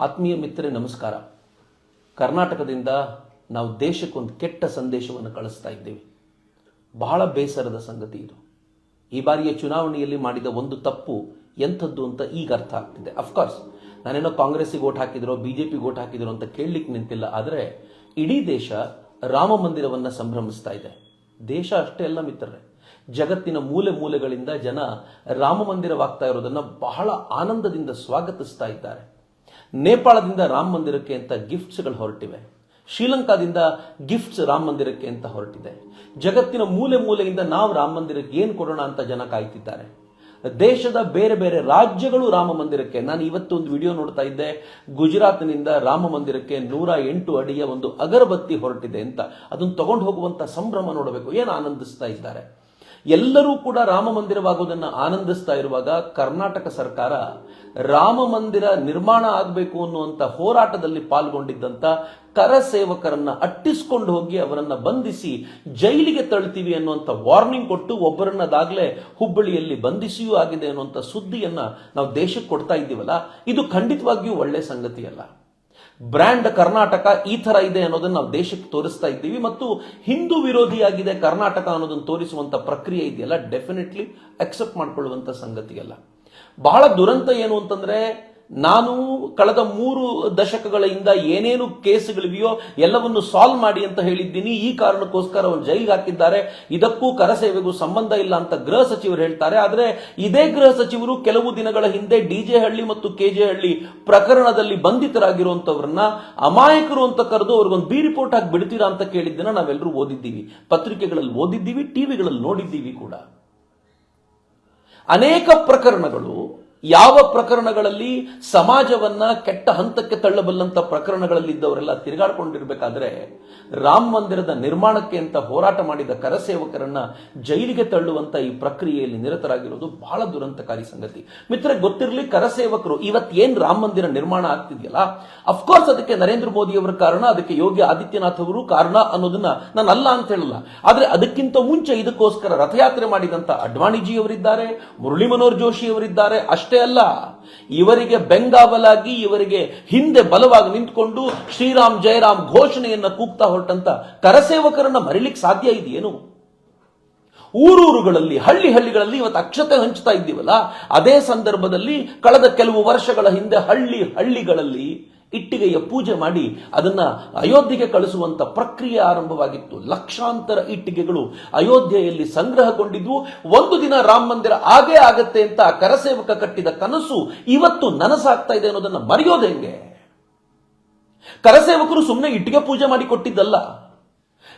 ಆತ್ಮೀಯ ಮಿತ್ರರೇ, ನಮಸ್ಕಾರ. ಕರ್ನಾಟಕದಿಂದ ನಾವು ದೇಶಕ್ಕೊಂದು ಕೆಟ್ಟ ಸಂದೇಶವನ್ನು ಕಳಿಸ್ತಾ ಇದ್ದೇವೆ. ಬಹಳ ಬೇಸರದ ಸಂಗತಿ ಇದು. ಈ ಬಾರಿಯ ಚುನಾವಣೆಯಲ್ಲಿ ಮಾಡಿದ ಒಂದು ತಪ್ಪು ಎಂಥದ್ದು ಅಂತ ಈಗ ಅರ್ಥ ಆಗ್ತಿದೆ. ಅಫ್ಕೋರ್ಸ್ ನಾನೇನೋ ಕಾಂಗ್ರೆಸ್ಗೆ ಓಟ್ ಹಾಕಿದ್ರೋ, ಬಿಜೆಪಿಗೆ ಓಟ್ ಹಾಕಿದ್ರೋ ಅಂತ ಕೇಳಲಿಕ್ಕೆ ನಿಂತಿಲ್ಲ. ಆದರೆ ಇಡೀ ದೇಶ ರಾಮ ಮಂದಿರವನ್ನು ಸಂಭ್ರಮಿಸ್ತಾ ಇದೆ. ದೇಶ ಅಷ್ಟೇ ಅಲ್ಲ ಮಿತ್ರರೇ. ಜಗತ್ತಿನ ಮೂಲೆ ಮೂಲೆಗಳಿಂದ ಜನ ರಾಮ ಮಂದಿರವಾಗ್ತಾ ಇರೋದನ್ನ ಬಹಳ ಆನಂದದಿಂದ ಸ್ವಾಗತಿಸ್ತಾ ಇದ್ದಾರೆ. ನೇಪಾಳದಿಂದ ರಾಮ ಮಂದಿರಕ್ಕೆ ಅಂತ ಗಿಫ್ಟ್ಸ್ಗಳು ಹೊರಟಿವೆ. ಶ್ರೀಲಂಕಾದಿಂದ ಗಿಫ್ಟ್ಸ್ ರಾಮ ಮಂದಿರಕ್ಕೆ ಅಂತ ಹೊರಟಿದೆ. ಜಗತ್ತಿನ ಮೂಲೆ ಮೂಲೆಯಿಂದ ನಾವು ರಾಮ ಮಂದಿರಕ್ಕೆ ಏನು ಕೊಡೋಣ ಅಂತ ಜನ ಕಾಯ್ತಿದ್ದಾರೆ. ದೇಶದ ಬೇರೆ ಬೇರೆ ರಾಜ್ಯಗಳು ರಾಮ ಮಂದಿರಕ್ಕೆ. ನಾನು ಇವತ್ತು ಒಂದು ವಿಡಿಯೋ ನೋಡ್ತಾ ಇದ್ದೆ. ಗುಜರಾತ್ನಿಂದ ರಾಮ ಮಂದಿರಕ್ಕೆ ನೂರ ಎಂಟು ಅಡಿಯ ಒಂದು ಅಗರಬತ್ತಿ ಹೊರಟಿದೆ ಅಂತ. ಅದನ್ನು ತಗೊಂಡು ಹೋಗುವಂತ ಸಂಭ್ರಮ ನೋಡಬೇಕು. ಏನು ಆನಂದಿಸ್ತಾ ಇದ್ದಾರೆ? ಎಲ್ಲರೂ ಕೂಡ ರಾಮ ಮಂದಿರವಾಗುವುದನ್ನು ಆನಂದಿಸ್ತಾ ಇರುವಾಗ ಕರ್ನಾಟಕ ಸರ್ಕಾರ ರಾಮ ಮಂದಿರ ನಿರ್ಮಾಣ ಆಗಬೇಕು ಅನ್ನುವಂಥ ಹೋರಾಟದಲ್ಲಿ ಪಾಲ್ಗೊಂಡಿದ್ದಂಥ ಕರ ಸೇವಕರನ್ನ ಅಟ್ಟಿಸ್ಕೊಂಡು ಹೋಗಿ ಅವರನ್ನ ಬಂಧಿಸಿ ಜೈಲಿಗೆ ತಳ್ತೀವಿ ಅನ್ನುವಂಥ ವಾರ್ನಿಂಗ್ ಕೊಟ್ಟು ಒಬ್ಬರನ್ನದಾಗಲೇ ಹುಬ್ಬಳ್ಳಿಯಲ್ಲಿ ಬಂಧಿಸಿಯೂ ಆಗಿದೆ ಅನ್ನುವಂಥ ಸುದ್ದಿಯನ್ನ ನಾವು ದೇಶಕ್ಕೆ ಕೊಡ್ತಾ ಇದ್ದೀವಲ್ಲ, ಇದು ಖಂಡಿತವಾಗಿಯೂ ಒಳ್ಳೆ ಸಂಗತಿ ಅಲ್ಲ ಬ್ರ್ಯಾಂಡ್ ಕರ್ನಾಟಕ ಈ ತರ ಇದೆ ಅನ್ನೋದನ್ನ ನಾವು ದೇಶಕ್ಕೆ ತೋರಿಸ್ತಾ ಇದ್ದೀವಿ ಮತ್ತು ಹಿಂದೂ ವಿರೋಧಿಯಾಗಿದೆ ಕರ್ನಾಟಕ ಅನ್ನೋದನ್ನು ತೋರಿಸುವಂತ ಪ್ರಕ್ರಿಯೆ ಇದೆಯಲ್ಲ? ಡೆಫಿನೆಟ್ಲಿ ಅಕ್ಸೆಪ್ಟ್ ಮಾಡಿಕೊಳ್ಳುವಂಥ ಸಂಗತಿಯಲ್ಲ. ಬಹಳ ದುರಂತ ಏನು ಅಂತಂದ್ರೆ ನಾನು ಕಳೆದ ಮೂರು ದಶಕಗಳಿಂದ ಏನೇನು ಕೇಸ್ಗಳಿವೆಯೋ ಎಲ್ಲವನ್ನು ಸಾಲ್ವ್ ಮಾಡಿ ಅಂತ ಹೇಳಿದ್ದೀನಿ. ಈ ಕಾರಣಕ್ಕೋಸ್ಕರ ಅವರು ಜೈಲಿಗೆ ಹಾಕಿದ್ದಾರೆ. ಇದಕ್ಕೂ ಕರಸೇವೆಗೂ ಸಂಬಂಧ ಇಲ್ಲ ಅಂತ ಗೃಹ ಸಚಿವರು ಹೇಳ್ತಾರೆ. ಆದರೆ ಇದೇ ಗೃಹ ಸಚಿವರು ಕೆಲವು ದಿನಗಳ ಹಿಂದೆ ಡಿಜೆ ಹಳ್ಳಿ ಮತ್ತು ಕೆಜೆ ಹಳ್ಳಿ ಪ್ರಕರಣದಲ್ಲಿ ಬಂಧಿತರಾಗಿರುವಂತವ್ರನ್ನ ಅಮಾಯಕರು ಅಂತ ಕರೆದು ಅವ್ರಿಗೊಂದು ಬಿ ರಿಪೋರ್ಟ್ ಹಾಕಿ ಬಿಡ್ತೀರಾ ಅಂತ ಕೇಳಿದ್ದನ್ನ ನಾವೆಲ್ಲರೂ ಓದಿದ್ದೀವಿ. ಪತ್ರಿಕೆಗಳಲ್ಲಿ ಓದಿದ್ದೀವಿ, ಟಿವಿಗಳಲ್ಲಿ ನೋಡಿದ್ದೀವಿ ಕೂಡ. ಅನೇಕ ಪ್ರಕರಣಗಳು ಯಾವ ಪ್ರಕರಣಗಳಲ್ಲಿ ಸಮಾಜವನ್ನ ಕೆಟ್ಟ ಹಂತಕ್ಕೆ ತಳ್ಳಬಲ್ಲಂತ ಪ್ರಕರಣಗಳಲ್ಲಿ ಇದ್ದವರೆಲ್ಲ ತಿರುಗಾಡ್ಕೊಂಡಿರ್ಬೇಕಾದ್ರೆ ರಾಮ ಮಂದಿರದ ನಿರ್ಮಾಣಕ್ಕೆ ಅಂತ ಹೋರಾಟ ಮಾಡಿದ ಕರಸೇವಕರನ್ನ ಜೈಲಿಗೆ ತಳ್ಳುವಂತ ಈ ಪ್ರಕ್ರಿಯೆಯಲ್ಲಿ ನಿರತರಾಗಿರೋದು ಬಹಳ ದುರಂತಕಾರಿ ಸಂಗತಿ. ಮಿತ್ರ ಗೊತ್ತಿರಲಿ, ಕರಸೇವಕರು ಇವತ್ತೇನ್ ರಾಮ ಮಂದಿರ ನಿರ್ಮಾಣ ಆಗ್ತಿದೆಯಲ್ಲ? ಅಫ್ಕೋರ್ಸ್ ಅದಕ್ಕೆ ನರೇಂದ್ರ ಮೋದಿ ಅವರ ಕಾರಣ, ಅದಕ್ಕೆ ಯೋಗಿ ಆದಿತ್ಯನಾಥ್ ಅವರು ಕಾರಣ ಅನ್ನೋದನ್ನ ನಾನು ಅಲ್ಲ ಅಂತ ಹೇಳಲ್ಲ. ಆದ್ರೆ ಅದಕ್ಕಿಂತ ಮುಂಚೆ ಇದಕ್ಕೋಸ್ಕರ ರಥಯಾತ್ರೆ ಮಾಡಿದಂತ ಅಡ್ವಾಣಿಜಿ ಅವರಿದ್ದಾರೆ ಮುರಳಿ ಮನೋಹರ್ ಜೋಶಿ ಅವರಿದ್ದಾರೆ, ಅಷ್ಟೇ ಅಲ್ಲ, ಇವರಿಗೆ ಬೆಂಗಾವಲಾಗಿ, ಇವರಿಗೆ ಹಿಂದೆ ಬಲವಾಗಿ ನಿಂತ್ಕೊಂಡು ಶ್ರೀರಾಮ್ ಜಯರಾಮ್ ಘೋಷಣೆಯನ್ನ ಕೂಗ್ತಾ ಹೊರಟಂತ ಕರಸೇವಕರನ್ನ ಮರಿಲಿಕ್ಕೆ ಸಾಧ್ಯ ಇದೆಯೇನು? ಊರೂರುಗಳಲ್ಲಿ, ಹಳ್ಳಿ ಹಳ್ಳಿಗಳಲ್ಲಿ ಇವತ್ತು ಅಕ್ಷತೆ ಹಂಚ್ತಾ ಇದ್ದೀವಲ್ಲ, ಅದೇ ಸಂದರ್ಭದಲ್ಲಿ ಕಳೆದ ಕೆಲವು ವರ್ಷಗಳ ಹಿಂದೆ ಹಳ್ಳಿ ಹಳ್ಳಿಗಳಲ್ಲಿ ಇಟ್ಟಿಗೆಯ ಪೂಜೆ ಮಾಡಿ ಅದನ್ನ ಅಯೋಧ್ಯೆಗೆ ಕಳಿಸುವಂತ ಪ್ರಕ್ರಿಯೆ ಆರಂಭವಾಗಿತ್ತು. ಲಕ್ಷಾಂತರ ಇಟ್ಟಿಗೆಗಳು ಅಯೋಧ್ಯೆಯಲ್ಲಿ ಸಂಗ್ರಹಗೊಂಡಿದ್ವು. ಒಂದು ದಿನ ರಾಮ ಮಂದಿರ ಆಗೇ ಆಗತ್ತೆ ಅಂತ ಕರಸೇವಕ ಕಟ್ಟಿದ ಕನಸು ಇವತ್ತು ನನಸಾಗ್ತಾ ಇದೆ ಅನ್ನೋದನ್ನ ಮರೆಯೋದು ಹೆಂಗೆ? ಕರಸೇವಕರು ಸುಮ್ಮನೆ ಇಟ್ಟಿಗೆ ಪೂಜೆ ಮಾಡಿ ಕೊಟ್ಟಿದ್ದಲ್ಲ.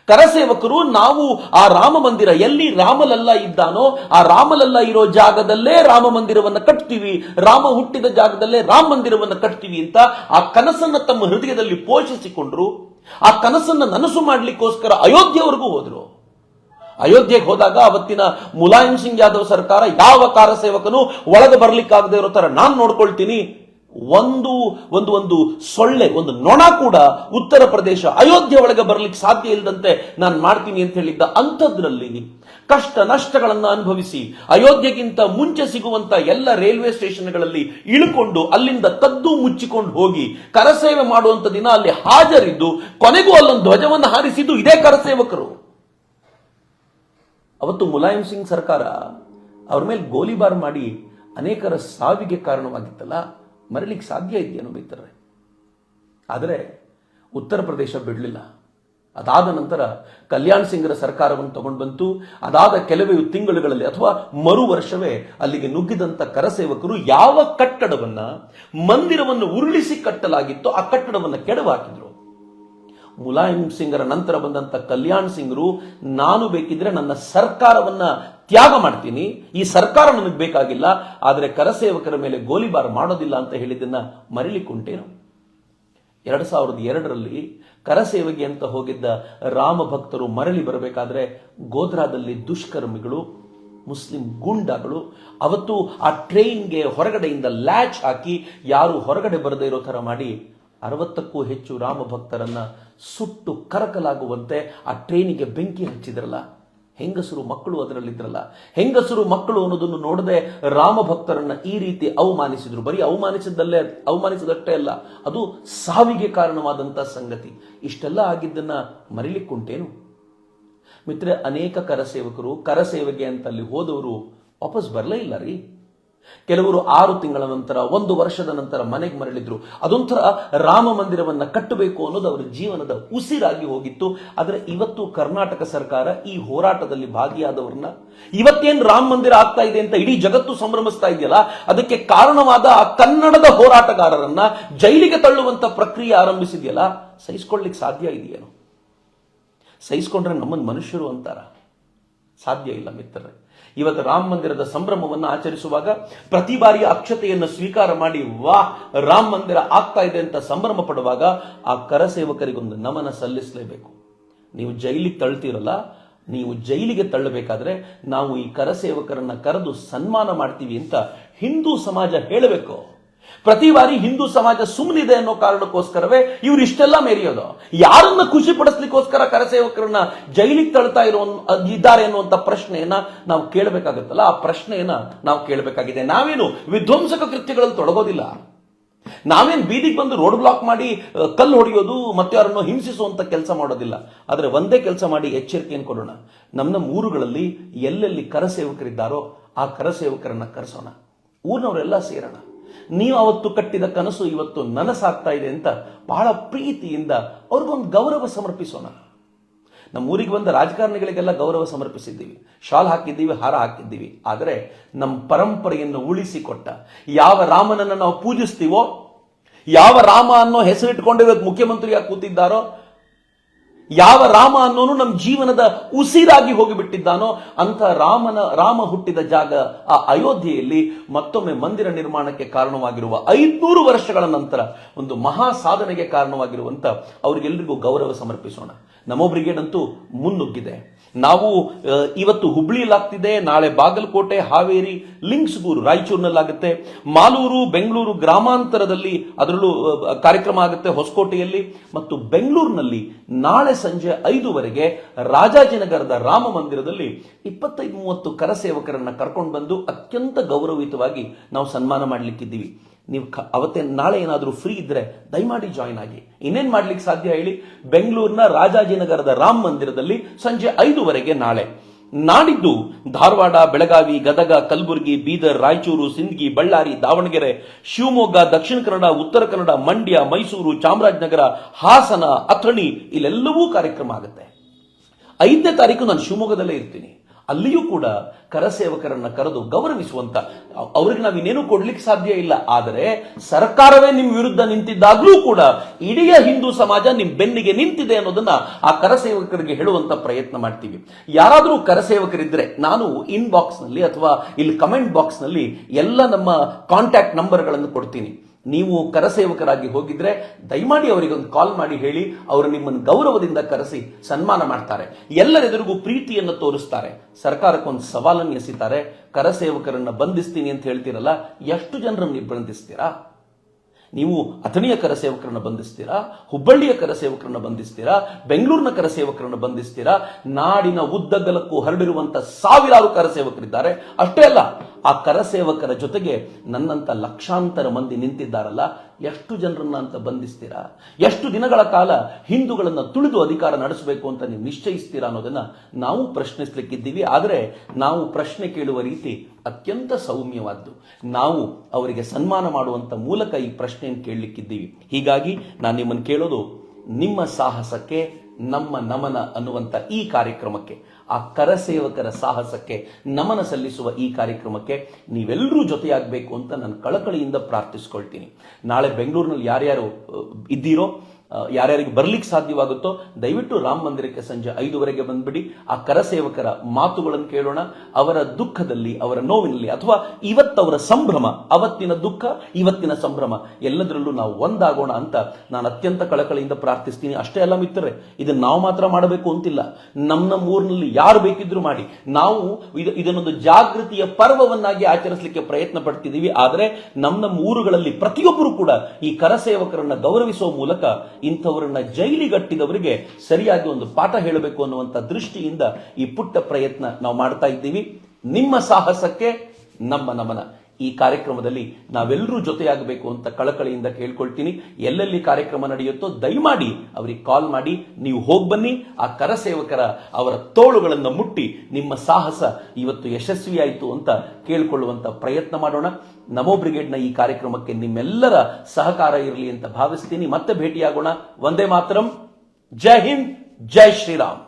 ಕರಸೇವಕರು ನಾವು ಆ ರಾಮ ಮಂದಿರ ಎಲ್ಲಿ ರಾಮಲಲ್ಲ ಇದ್ದಾನೋ ಆ ರಾಮಲಲ್ಲ ಇರೋ ಜಾಗದಲ್ಲೇ ರಾಮ ಮಂದಿರವನ್ನು ಕಟ್ತೀವಿ. ರಾಮ ಹುಟ್ಟಿದ ಜಾಗದಲ್ಲೇ ರಾಮ ಮಂದಿರವನ್ನು ಕಟ್ತೀವಿ ಅಂತ ಆ ಕನಸನ್ನ ತಮ್ಮ ಹೃದಯದಲ್ಲಿ ಪೋಷಿಸಿಕೊಂಡ್ರು. ಆ ಕನಸನ್ನ ನನಸು ಮಾಡಲಿಕ್ಕೋಸ್ಕರ ಅಯೋಧ್ಯೆವರೆಗೂ ಹೋದ್ರು. ಅಯೋಧ್ಯೆಗೆ ಹೋದಾಗ ಅವತ್ತಿನ ಮುಲಾಯಂ ಸಿಂಗ್ ಯಾದವ್ ಸರ್ಕಾರ ಯಾವ ಕಾರಸೇವಕನು ಒಳಗೆ ಬರ್ಲಿಕ್ಕಾಗದೇ ಇರೋ ತರ ನಾನ್ ನೋಡ್ಕೊಳ್ತೀನಿ. ಒಂದು ಒಂದು ಒಂದು ಸೊಳ್ಳೆ, ಒಂದು ನೊಣ ಕೂಡ ಉತ್ತರ ಪ್ರದೇಶ ಅಯೋಧ್ಯೆ ಒಳಗೆ ಬರಲಿಕ್ಕೆ ಸಾಧ್ಯ ಇಲ್ಲದಂತೆ ನಾನು ಮಾಡ್ತೀನಿ ಅಂತ ಹೇಳಿದ್ದ ಅಂಥದ್ರಲ್ಲಿ ಕಷ್ಟ ನಷ್ಟಗಳನ್ನು ಅನುಭವಿಸಿ. ಅಯೋಧ್ಯೆಗಿಂತ ಮುಂಚೆ ಸಿಗುವಂತ ಎಲ್ಲ ರೈಲ್ವೆ ಸ್ಟೇಷನ್ಗಳಲ್ಲಿ ಇಳುಕೊಂಡು ಅಲ್ಲಿಂದ ತದ್ದು ಮುಚ್ಚಿಕೊಂಡು ಹೋಗಿ ಕರಸೇವೆ ಮಾಡುವಂತ ದಿನ ಅಲ್ಲಿ ಹಾಜರಿದ್ದು, ಕೊನೆಗೂ ಅಲ್ಲೊಂದು ಧ್ವಜವನ್ನು ಹಾರಿಸಿದ್ದು ಇದೇ ಕರಸೇವಕರು. ಅವತ್ತು ಮುಲಾಯಂ ಸಿಂಗ್ ಸರ್ಕಾರ ಅವ್ರ ಮೇಲೆ ಗೋಲಿಬಾರ್ ಮಾಡಿ ಅನೇಕರ ಸಾವಿಗೆ ಕಾರಣವಾಗಿತ್ತಲ್ಲ? ಮರಲಿಕ್ಕೆ ಸಾಧ್ಯ ಇದೆಯೇನು ಮಿತ್ರರೇ ಆದರೆ ಉತ್ತರ ಪ್ರದೇಶ ಬಿಡಲಿಲ್ಲ. ಅದಾದ ನಂತರ ಕಲ್ಯಾಣ್ ಸಿಂಗ್ರ ಸರ್ಕಾರವನ್ನು ತಗೊಂಡು ಬಂತು. ಅದಾದ ಕೆಲವೇ ತಿಂಗಳುಗಳಲ್ಲಿ ಅಥವಾ ಮರು ವರ್ಷವೇ ಅಲ್ಲಿಗೆ ನುಗ್ಗಿದಂಥ ಕರಸೇವಕರು ಯಾವ ಕಟ್ಟಡವನ್ನ, ಮಂದಿರವನ್ನು ಉರುಳಿಸಿ ಕಟ್ಟಲಾಗಿತ್ತೋ ಆ ಕಟ್ಟಡವನ್ನು ಕೆಡವು ಹಾಕಿದ್ರು. ಮುಲಾಯಂ ಸಿಂಗರ ನಂತರ ಬಂದಂತ ಕಲ್ಯಾಣ್ ಸಿಂಗ್ರು, ನಾನು ಬೇಕಿದ್ರೆ ನನ್ನ ಸರ್ಕಾರವನ್ನ ತ್ಯಾಗ ಮಾಡ್ತೀನಿ. ಈ ಸರ್ಕಾರ ನನಗೆ ಬೇಕಾಗಿಲ್ಲ, ಆದರೆ ಕರಸೇವಕರ ಮೇಲೆ ಗೋಲಿಬಾರ್ ಮಾಡೋದಿಲ್ಲ ಅಂತ ಹೇಳಿದ್ದನ್ನ ಮರಿಲಿಕ್ಕುಂಟೇನು? ಎರಡು ಸಾವಿರದ ಎರಡರಲ್ಲಿ ಕರಸೇವೆಗೆ ಅಂತ ಹೋಗಿದ್ದ ರಾಮ ಭಕ್ತರು ಮರಳಿ ಬರಬೇಕಾದ್ರೆ ಗೋಧ್ರಾದಲ್ಲಿ ದುಷ್ಕರ್ಮಿಗಳು, ಮುಸ್ಲಿಂ ಗೂಂಡಾಗಳು, ಅವತ್ತು ಆ ಟ್ರೈನ್ಗೆ ಹೊರಗಡೆಯಿಂದ ಲ್ಯಾಚ್ ಹಾಕಿ ಯಾರು ಹೊರಗಡೆ ಬರದೇ ಇರೋ ಥರ ಮಾಡಿ ಅರವತ್ತಕ್ಕೂ ಹೆಚ್ಚು ರಾಮ ಭಕ್ತರನ್ನ ಸುಟ್ಟು ಕರಕಲಾಗುವಂತೆ ಆ ಟ್ರೈನಿಗೆ ಬೆಂಕಿ ಹಚ್ಚಿದ್ರಲ್ಲ? ಹೆಂಗಸರು ಮಕ್ಕಳು ಅದರಲ್ಲಿದ್ರಲ್ಲ? ಹೆಂಗಸರು ಮಕ್ಕಳು ಅನ್ನೋದನ್ನು ನೋಡದೆ ರಾಮ ಭಕ್ತರನ್ನ ಈ ರೀತಿ ಅವಮಾನಿಸಿದ್ರು. ಬರೀ ಅವಮಾನಿಸಿದ್ದಲ್ಲೇ ಅವಮಾನಿಸಿದಷ್ಟೇ ಅಲ್ಲ, ಅದು ಸಾವಿಗೆ ಕಾರಣವಾದಂಥ ಸಂಗತಿ. ಇಷ್ಟೆಲ್ಲ ಆಗಿದ್ದನ್ನ ಮರಿಲಿಕ್ಕುಂಟೇನು? ಮಿತ್ರ ಅನೇಕ ಕರಸೇವಕರು ಕರಸೇವೆಗೆ ಅಂತ ಅಲ್ಲಿ ಹೋದವರು ವಾಪಸ್ ಬರಲೇ ಇಲ್ಲ ರೀ. ಕೆಲವರು ಆರು ತಿಂಗಳ ನಂತರ, ಒಂದು ವರ್ಷದ ನಂತರ ಮನೆಗೆ ಮರಳಿದ್ರು. ಅದೊಂಥರ ರಾಮ ಮಂದಿರವನ್ನ ಕಟ್ಟಬೇಕು ಅನ್ನೋದು ಅವರ ಜೀವನದ ಉಸಿರಾಗಿ ಹೋಗಿತ್ತು. ಆದರೆ ಇವತ್ತು ಕರ್ನಾಟಕ ಸರ್ಕಾರ ಈ ಹೋರಾಟದಲ್ಲಿ ಭಾಗಿಯಾದವರನ್ನ, ಇವತ್ತೇನ್ ರಾಮ ಮಂದಿರ ಆಗ್ತಾ ಇದೆ ಅಂತ ಇಡೀ ಜಗತ್ತು ಸಂಭ್ರಮಿಸ್ತಾ ಇದೆಯಲ್ಲ, ಅದಕ್ಕೆ ಕಾರಣವಾದ ಆ ಕನ್ನಡದ ಹೋರಾಟಗಾರರನ್ನ ಜೈಲಿಗೆ ತಳ್ಳುವಂತ ಪ್ರಕ್ರಿಯೆ ಆರಂಭಿಸಿದೆಯಲ್ಲ, ಸಹಿಸ್ಕೊಳ್ಳಿಕ್ ಸಾಧ್ಯ ಇದೆಯೇನು? ಸಹಿಸ್ಕೊಂಡ್ರೆ ನಮ್ಮನ್ನು ಮನುಷ್ಯರು ಅಂತಾರ. ಸಾಧ್ಯ ಇಲ್ಲ ಮಿತ್ರರೇ. ಇವತ್ತು ರಾಮ ಮಂದಿರದ ಸಂಭ್ರಮವನ್ನು ಆಚರಿಸುವಾಗ ಪ್ರತಿ ಬಾರಿ ಅಕ್ಷತೆಯನ್ನು ಸ್ವೀಕಾರ ಮಾಡಿ, ವಾ, ರಾಮ ಮಂದಿರ ಆಗ್ತಾ ಇದೆ ಅಂತ ಸಂಭ್ರಮ ಪಡುವಾಗ ಆ ಕರಸೇವಕರಿಗೊಂದು ನಮನ ಸಲ್ಲಿಸಲೇಬೇಕು. ನೀವು ಜೈಲಿಗೆ ತಳ್ತೀರಲ್ಲ, ನೀವು ಜೈಲಿಗೆ ತಳ್ಳಬೇಕಾದ್ರೆ ನಾವು ಈ ಕರಸೇವಕರನ್ನ ಕರೆದು ಸನ್ಮಾನ ಮಾಡ್ತೀವಿ ಅಂತ ಹಿಂದೂ ಸಮಾಜ ಹೇಳಬೇಕು. ಪ್ರತಿ ಬಾರಿ ಹಿಂದೂ ಸಮಾಜ ಸುಮ್ಮನಿದೆ ಅನ್ನೋ ಕಾರಣಕ್ಕೋಸ್ಕರವೇ ಇವ್ರು ಇಷ್ಟೆಲ್ಲ ಮೆರೆಯೋದು. ಯಾರನ್ನ ಖುಷಿ ಪಡಿಸ್ಲಿಕ್ಕೋಸ್ಕರ ಕರಸೇವಕರನ್ನ ಜೈಲಿಗೆ ತಳ್ತಾ ಇರೋ ಇದ್ದಾರೆ ಅನ್ನುವಂತ ಪ್ರಶ್ನೆಯನ್ನ ನಾವು ಕೇಳಬೇಕಾಗುತ್ತಲ್ಲ? ಆ ಪ್ರಶ್ನೆಯನ್ನ ನಾವು ಕೇಳಬೇಕಾಗಿದೆ. ನಾವೇನು ವಿಧ್ವಂಸಕ ಕೃತ್ಯಗಳಲ್ಲಿ ತೊಡಗೋದಿಲ್ಲ. ನಾವೇನ್ ಬೀದಿಗೆ ಬಂದು ರೋಡ್ ಬ್ಲಾಕ್ ಮಾಡಿ ಕಲ್ಲು ಹೊಡೆಯೋದು ಮತ್ತೆ ಅವರನ್ನು ಹಿಂಸಿಸುವಂತ ಕೆಲಸ ಮಾಡೋದಿಲ್ಲ. ಆದ್ರೆ ಒಂದೇ ಕೆಲಸ ಮಾಡಿ ಎಚ್ಚರಿಕೆಯನ್ನು ಕೊಡೋಣ. ನಮ್ಮ ನಮ್ಮ ಊರುಗಳಲ್ಲಿ ಎಲ್ಲೆಲ್ಲಿ ಕರಸೇವಕರಿದ್ದಾರೋ ಆ ಕರಸೇವಕರನ್ನ ಕರೆಸೋಣ. ಊರಿನವರೆಲ್ಲ ಸೇರೋಣ. ನೀವು ಅವತ್ತು ಕಟ್ಟಿದ ಕನಸು ಇವತ್ತು ನನಸಾಗ್ತಾ ಇದೆ ಅಂತ ಬಹಳ ಪ್ರೀತಿಯಿಂದ ಅವ್ರಿಗೊಂದು ಗೌರವ ಸಮರ್ಪಿಸೋಣ. ನಮ್ಮ ಊರಿಗೆ ಬಂದ ರಾಜಕಾರಣಿಗಳಿಗೆಲ್ಲ ಗೌರವ ಸಮರ್ಪಿಸಿದ್ದೀವಿ. ಶಾಲ್ ಹಾಕಿದ್ದೀವಿ, ಹಾರ ಹಾಕಿದ್ದೀವಿ. ಆದರೆ ನಮ್ಮ ಪರಂಪರೆಯನ್ನು ಉಳಿಸಿಕೊಟ್ಟ ಯಾವ ರಾಮನನ್ನು ನಾವು ಪೂಜಿಸ್ತೀವೋ, ಯಾವ ರಾಮ ಅನ್ನೋ ಹೆಸರಿಟ್ಕೊಂಡು ಇವತ್ತು ಮುಖ್ಯಮಂತ್ರಿಯಾಗಿ ಕೂತಿದ್ದಾರೋ ಯಾವ ರಾಮ ಅನ್ನೋನು ನಮ್ಮ ಜೀವನದ ಉಸಿರಾಗಿ ಹೋಗಿಬಿಟ್ಟಿದ್ದಾನೋ ಅಂತ ರಾಮನ, ರಾಮ ಹುಟ್ಟಿದ ಜಾಗ ಆ ಅಯೋಧ್ಯೆಯಲ್ಲಿ ಮತ್ತೊಮ್ಮೆ ಮಂದಿರ ನಿರ್ಮಾಣಕ್ಕೆ ಕಾರಣವಾಗಿರುವ ಐದ್ನೂರು ವರ್ಷಗಳ ನಂತರ ಒಂದು ಮಹಾ ಸಾಧನೆಗೆ ಕಾರಣವಾಗಿರುವಂತ ಅವರಿಗೆಲ್ಲರಿಗೂ ಗೌರವ ಸಮರ್ಪಿಸೋಣ. ನಮೋ ಬ್ರಿಗೇಡ್ ಅಂತೂ ಮುನ್ನುಗ್ಗಿದೆ. ನಾವು ಇವತ್ತು ಹುಬ್ಳಿಲಾಗ್ತಿದೆ ನಾಳೆ ಬಾಗಲಕೋಟೆ, ಹಾವೇರಿ ಲಿಂಕ್ಸ್ಗೂರು ರಾಯಚೂರಿನಲ್ಲಾಗುತ್ತೆ. ಮಾಲೂರು, ಬೆಂಗಳೂರು ಗ್ರಾಮಾಂತರದಲ್ಲಿ ಅದರಲ್ಲೂ ಕಾರ್ಯಕ್ರಮ ಆಗುತ್ತೆ ಹೊಸಕೋಟೆಯಲ್ಲಿ. ಮತ್ತು ಬೆಂಗಳೂರಿನಲ್ಲಿ ನಾಳೆ ಸಂಜೆ ಐದುವರೆಗೆ ರಾಜಾಜಿನಗರದ ರಾಮ ಮಂದಿರದಲ್ಲಿ ಇಪ್ಪತ್ತೈದು, ಮೂವತ್ತು ಕರಸೇವಕರನ್ನ ಕರ್ಕೊಂಡು ಬಂದು ಅತ್ಯಂತ ಗೌರವಯುತವಾಗಿ ನಾವು ಸನ್ಮಾನ ಮಾಡಲಿಕ್ಕಿದ್ದೀವಿ. ನೀವು ಕ- ಅವತ್ತೇ ನಾಳೆ ಏನಾದರೂ ಫ್ರೀ ಇದ್ರೆ ದಯಮಾಡಿ ಜಾಯಿನ್ ಆಗಿ. ಇನ್ನೇನ್ ಮಾಡ್ಲಿಕ್ಕೆ ಸಾಧ್ಯ ಹೇಳಿ? ಬೆಂಗಳೂರಿನ ರಾಜಾಜಿನಗರದ ರಾಮ್ ಮಂದಿರದಲ್ಲಿ ಸಂಜೆ ಐದುವರೆಗೆ ನಾಳೆ. ನಾಡಿದ್ದು ಧಾರವಾಡ, ಬೆಳಗಾವಿ, ಗದಗ, ಕಲಬುರಗಿ, ಬೀದರ್, ರಾಯಚೂರು, ಸಿಂದಗಿ, ಬಳ್ಳಾರಿ, ದಾವಣಗೆರೆ, ಶಿವಮೊಗ್ಗ, ದಕ್ಷಿಣ ಕನ್ನಡ, ಉತ್ತರ ಕನ್ನಡ, ಮಂಡ್ಯ, ಮೈಸೂರು, ಚಾಮರಾಜನಗರ, ಹಾಸನ, ಅಥಣಿ, ಇಲ್ಲೆಲ್ಲವೂ ಕಾರ್ಯಕ್ರಮ ಆಗುತ್ತೆ. ಐದನೇ ತಾರೀಕು ನಾನು ಶಿವಮೊಗ್ಗದಲ್ಲೇ ಇರ್ತೀನಿ. ಅಲ್ಲಿಯೂ ಕೂಡ ಕರಸೇವಕರನ್ನ ಕರೆದು ಗೌರವಿಸುವಂತ ಅವ್- ಅವ್ರಿಗೆ ನಾವು ಇನ್ನೇನು ಕೊಡ್ಲಿಕ್ಕೆ ಸಾಧ್ಯ ಇಲ್ಲ. ಆದರೆ ಸರ್ಕಾರವೇ ನಿಮ್ ವಿರುದ್ಧ ನಿಂತಿದ್ದಾಗ್ಲೂ ಕೂಡ ಇಡೀ ಹಿಂದೂ ಸಮಾಜ ನಿಮ್ ಬೆನ್ನಿಗೆ ನಿಂತಿದೆ ಅನ್ನೋದನ್ನ ಆ ಕರಸೇವಕರಿಗೆ ಹೇಳುವಂತ ಪ್ರಯತ್ನ ಮಾಡ್ತೀವಿ. ಯಾರಾದರೂ ಕರಸೇವಕರಿದ್ರೆ ನಾನು ಇನ್ಬಾಕ್ಸ್ನಲ್ಲಿ ಅಥವಾ ಇಲ್ಲಿ ಕಮೆಂಟ್ ಬಾಕ್ಸ್ನಲ್ಲಿ ಎಲ್ಲ ನಮ್ಮ ಕಾಂಟ್ಯಾಕ್ಟ್ ನಂಬರ್ಗಳನ್ನು ಕೊಡ್ತೀನಿ. ನೀವು ಕರಸೇವಕರಾಗಿ ಹೋಗಿದ್ರೆ ದಯಮಾಡಿ ಅವರಿಗೆ ಒಂದು ಕಾಲ್ ಮಾಡಿ ಹೇಳಿ, ಅವರು ನಿಮ್ಮನ್ನು ಗೌರವದಿಂದ ಕರೆಸಿ ಸನ್ಮಾನ ಮಾಡ್ತಾರೆ. ಎಲ್ಲರೆದುರಿಗೂ ಪ್ರೀತಿಯನ್ನು ತೋರಿಸ್ತಾರೆ. ಸರ್ಕಾರಕ್ಕೊಂದು ಸವಾಲನ್ನು ಎಸಿತಾರೆ. ಕರಸೇವಕರನ್ನ ಬಂಧಿಸ್ತೀನಿ ಅಂತ ಹೇಳ್ತೀರಲ್ಲ, ಎಷ್ಟು ಜನರನ್ನು ಬಂಧಿಸ್ತೀರಾ? ನೀವು ಅಥಣಿಯ ಕರಸೇವಕರನ್ನ ಬಂಧಿಸ್ತೀರಾ ಹುಬ್ಬಳ್ಳಿಯ ಕರಸೇವಕರನ್ನ ಬಂಧಿಸ್ತೀರಾ, ಬೆಂಗಳೂರಿನ ಕರಸೇವಕರನ್ನ ಬಂಧಿಸ್ತೀರಾ, ನಾಡಿನ ಉದ್ದಗಲಕ್ಕೂ ಹರಡಿರುವಂತ ಸಾವಿರಾರು ಕರಸೇವಕರಿದ್ದಾರೆ ಅಷ್ಟೇ ಅಲ್ಲ, ಆ ಕರಸೇವಕರ ಜೊತೆಗೆ ನನ್ನಂತ ಲಕ್ಷಾಂತರ ಮಂದಿ ನಿಂತಿದ್ದಾರಲ್ಲ ಎಷ್ಟು ಜನರನ್ನ ಅಂತ ಬಂಧಿಸ್ತೀರಾ? ಎಷ್ಟು ದಿನಗಳ ಕಾಲ ಹಿಂದೂಗಳನ್ನು ತುಳಿದು ಅಧಿಕಾರ ನಡೆಸಬೇಕು ಅಂತ ನೀವು ನಿಶ್ಚಯಿಸ್ತೀರಾ ಅನ್ನೋದನ್ನ ನಾವು ಪ್ರಶ್ನಿಸ್ಲಿಕ್ಕಿದ್ದೀವಿ. ಆದರೆ ನಾವು ಪ್ರಶ್ನೆ ಕೇಳುವ ರೀತಿ ಅತ್ಯಂತ ಸೌಮ್ಯವಾದ್ದು. ನಾವು ಅವರಿಗೆ ಸನ್ಮಾನ ಮಾಡುವಂತ ಮೂಲಕ ಈ ಪ್ರಶ್ನೆಯನ್ನು ಕೇಳಲಿಕ್ಕಿದ್ದೀವಿ. ಹೀಗಾಗಿ ನಾನು ನಿಮ್ಮನ್ನು ಕೇಳೋದು ನಿಮ್ಮ ಸಾಹಸಕ್ಕೆ, ನಮ್ಮ ನಮನ ಅನ್ನುವಂಥ ಈ ಕಾರ್ಯಕ್ರಮಕ್ಕೆ. ಆ ಕರಸೇವಕರ ಸಾಹಸಕ್ಕೆ ನಮನ ಸಲ್ಲಿಸುವ ಈ ಕಾರ್ಯಕ್ರಮಕ್ಕೆ ನೀವೆಲ್ಲರೂ ಜೊತೆಯಾಗಬೇಕು ಅಂತ ನಾನು ಕಳಕಳಿಯಿಂದ ಪ್ರಾರ್ಥಿಸ್ಕೊಳ್ತೀನಿ. ನಾಳೆ ಬೆಂಗಳೂರಿನಲ್ಲಿ ಯಾರ್ಯಾರು ಇದ್ದೀರೋ ಯಾರ್ಯಾರಿಗೆ ಬರ್ಲಿಕ್ಕೆ ಸಾಧ್ಯವಾಗುತ್ತೋ, ದಯವಿಟ್ಟು ರಾಮ ಮಂದಿರಕ್ಕೆ ಸಂಜೆ ಐದುವರೆಗೆ ಬಂದ್ಬಿಡಿ. ಆ ಕರಸೇವಕರ ಮಾತುಗಳನ್ನು ಕೇಳೋಣ. ಅವರ ದುಃಖದಲ್ಲಿ, ಅವರ ನೋವಿನಲ್ಲಿ, ಅಥವಾ ಇವತ್ತವರ ಸಂಭ್ರಮ, ಅವತ್ತಿನ ದುಃಖ, ಇವತ್ತಿನ ಸಂಭ್ರಮ, ಎಲ್ಲದರಲ್ಲೂ ನಾವು ಒಂದಾಗೋಣ ಅಂತ ನಾನು ಅತ್ಯಂತ ಕಳಕಳಿಯಿಂದ ಪ್ರಾರ್ಥಿಸ್ತೀನಿ. ಅಷ್ಟೇ ಅಲ್ಲ ಮಿತ್ರರೆ ಇದನ್ನು ನಾವು ಮಾತ್ರ ಮಾಡಬೇಕು ಅಂತಿಲ್ಲ. ನಮ್ಮ ನಮ್ಮ ಊರಿನಲ್ಲಿ ಯಾರು ಬೇಕಿದ್ರು ಮಾಡಿ. ನಾವು ಇದು, ಇದನ್ನೊಂದು ಜಾಗೃತಿಯ ಪರ್ವವನ್ನಾಗಿ ಆಚರಿಸಲಿಕ್ಕೆ ಪ್ರಯತ್ನ ಪಡ್ತಿದ್ದೀವಿ. ಆದರೆ ನಮ್ಮ ನಮ್ಮ ಊರುಗಳಲ್ಲಿ ಪ್ರತಿಯೊಬ್ಬರು ಕೂಡ ಈ ಕರಸೇವಕರನ್ನ ಗೌರವಿಸುವ ಮೂಲಕ ಇಂಥವರನ್ನ ಜೈಲಿಗಟ್ಟಿದವರಿಗೆ ಸರಿಯಾಗಿ ಒಂದು ಪಾಠ ಹೇಳಬೇಕು ಅನ್ನುವಂಥ ದೃಷ್ಟಿಯಿಂದ ಈ ಪುಟ್ಟ ಪ್ರಯತ್ನ ನಾವು ಮಾಡ್ತಾ ಇದ್ದೀವಿ. ನಿಮ್ಮ ಸಾಹಸಕ್ಕೆ ನಮ್ಮ ನಮನ. ಈ ಕಾರ್ಯಕ್ರಮದಲ್ಲಿ ನಾವೆಲ್ಲರೂ ಜೊತೆಯಾಗಬೇಕು ಅಂತ ಕಳಕಳಿಯಿಂದ ಕೇಳ್ಕೊಳ್ತೀನಿ. ಎಲ್ಲೆಲ್ಲಿ ಕಾರ್ಯಕ್ರಮ ನಡೆಯುತ್ತೋ ದಯಮಾಡಿ ಅವರಿಗೆ ಕಾಲ್ ಮಾಡಿ, ನೀವು ಹೋಗಿ ಬನ್ನಿ. ಆ ಕರಸೇವಕರ ಅವರ ತೋಳುಗಳನ್ನು ಮುಟ್ಟಿ ನಿಮ್ಮ ಸಾಹಸ ಇವತ್ತು ಯಶಸ್ವಿಯಾಯಿತು ಅಂತ ಕೇಳ್ಕೊಳ್ಳುವಂತ ಪ್ರಯತ್ನ ಮಾಡೋಣ. ನಮೋ ಬ್ರಿಗೇಡ್ನ ಈ ಕಾರ್ಯಕ್ರಮಕ್ಕೆ ನಿಮ್ಮೆಲ್ಲರ ಸಹಕಾರ ಇರಲಿ ಅಂತ ಭಾವಿಸ್ತೀನಿ. ಮತ್ತೆ ಭೇಟಿಯಾಗೋಣ. ಒಂದೇ ಮಾತರಂ. ಜೈ ಹಿಂದ್, ಜೈ ಶ್ರೀರಾಮ್.